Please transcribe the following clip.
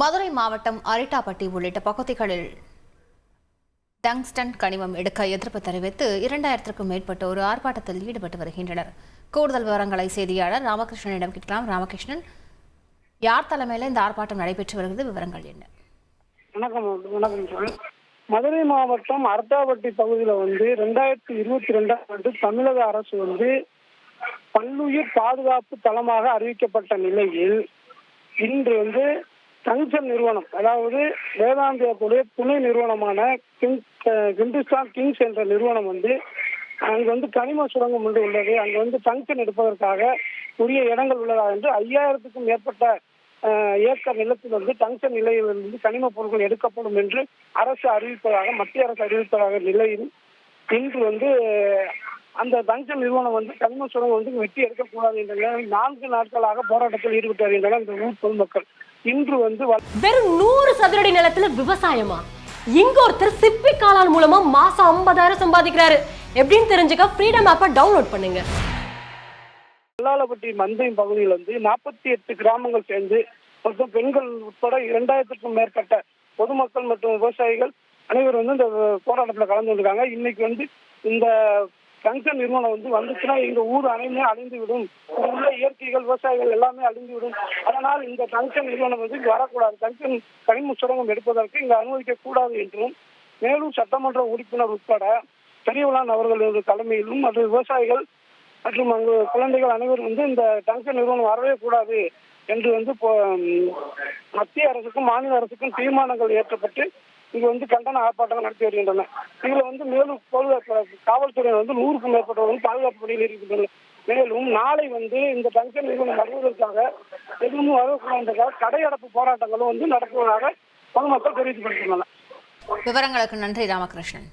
மதுரை மாவட்டம் அரிட்டாப்பட்டி உள்ளிட்ட பகுதிகளில் டங்ஸ்டன் கனிமம் எடுக்க எதிர்ப்பு தெரிவித்து இரண்டாயிரத்திற்கும் மேற்பட்ட ஒரு ஆர்ப்பாட்டத்தில் ஈடுபட்டு வருகின்றனர். கூடுதல் விவரங்களை செய்தியாளர் ராமகிருஷ்ணனிடம் கேட்கலாம். ராமகிருஷ்ணன் யார் தலைமையில் இந்த ஆர்ப்பாட்டம் நடைபெற்று வருகிறது? விவரங்கள் என்ன? வணக்கம் வணக்கம் மதுரை மாவட்டம் அர்த்தாவட்டி பகுதியில் வந்து ரெண்டாயிரத்தி இருபத்தி ரெண்டாம் ஆண்டு தமிழக அரசு வந்து பல்லுயிர் பாதுகாப்பு தளமாக அறிவிக்கப்பட்ட நிலையில் இன்று வந்து டங்ஷன் நிறுவனம் அதாவது வேதாந்தியாவுடைய துணை நிறுவனமான கிங் கிந்துஸ்தான் கிங்ஸ் என்ற நிறுவனம் வந்து அங்கு வந்து கனிம சுரங்கம் ஒன்று உள்ளது. அங்கு வந்து டங்ஷன் எடுப்பதற்காக உரிய இடங்கள் உள்ளதா என்று ஐயாயிரத்துக்கும் மேற்பட்ட ஏக்கர் நிலத்தில் வந்து டங்ஷன் நிலையிலிருந்து கனிம பொருட்கள் எடுக்கப்படும் என்று அரசு அறிவிப்பதாக மத்திய அரசு அறிவிப்பதாக நிலையில் இன்று வந்து அந்த டங்ஷன் நிறுவனம் வந்து கனிம சுரங்கம் வந்து வெட்டி எடுக்கக்கூடாது என்ற நான்கு நாட்களாக போராட்டத்தில் ஈடுபட்டு வருகின்றனர் இந்த ஊர் பொதுமக்கள். இன்று வந்து வெறும் நூறு சதுரடி நிலத்துல விவசாயமா? இங்க ஒருத்தர் சிப்பி காளான் மூலமா மாசம் ஐம்பதாயிரம் சம்பாதிக்கிறாரு. எப்படின்னு தெரிஞ்சுக்க ஃப்ரீடம் ஆப்பை டவுன்லோட் பண்ணுங்க. வெள்ளாளப்பட்டி மந்தையும் பகுதியில் வந்து நாற்பத்தி எட்டு கிராமங்கள் சேர்ந்து மொத்தம் பெண்கள் உட்பட இரண்டாயிரத்துக்கும் மேற்பட்ட பொதுமக்கள் மற்றும் விவசாயிகள் அனைவரும் வந்து இந்த போராட்டத்தில் கலந்து கொண்டிருக்காங்க. இன்னைக்கு வந்து இந்த டங்ஷன் நிறுவனம் வந்து வந்துச்சுன்னா எங்க ஊர் அனைமே அழிந்து விடும் உள்ள இயற்கைகள் விவசாயிகள் எல்லாமே அழிந்து விடும் அதனால் இந்த டங்ஷன் நிறுவனம் வந்து வரக்கூடாது. டங்ஷன் கனிம சுரங்கம் எடுப்பதற்கு இங்க அனுமதிக்க கூடாது என்றும் மேலும் சட்டமன்ற உறுப்பினர் உட்பட பெரியவளான் அவர்களது தலைமையிலும் மற்றும் விவசாயிகள் மற்றும் அங்கு குழந்தைகள் அனைவரும் வந்து இந்த டங்ஷன் நிறுவனம் வரவே கூடாது என்று வந்து இப்போ, மத்திய அரசுக்கும் மாநில அரசுக்கும் தீர்மானங்கள் ஏற்றப்பட்டு இங்க வந்து கண்டன ஆர்ப்பாட்டங்கள் நடத்தி வருகின்றன. இதுல வந்து மேலும் பாதுகாப்பு காவல்துறையினர் வந்து நூறுக்கும் மேற்பட்டவர்கள் பாதுகாப்பு பணியில் இருக்கின்றனர் மேலும் நாளை வந்து இந்த டங்ஷன் நிறுவனம் வருவதற்காக எதுவும் வரக்கூடாதுக்காக கடையடப்பு போராட்டங்களும் வந்து நடத்துவதாக பொதுமக்கள் தெரிவித்துப்படுத்துள்ளனர் விவரங்களுக்கு நன்றி ராமகிருஷ்ணன்.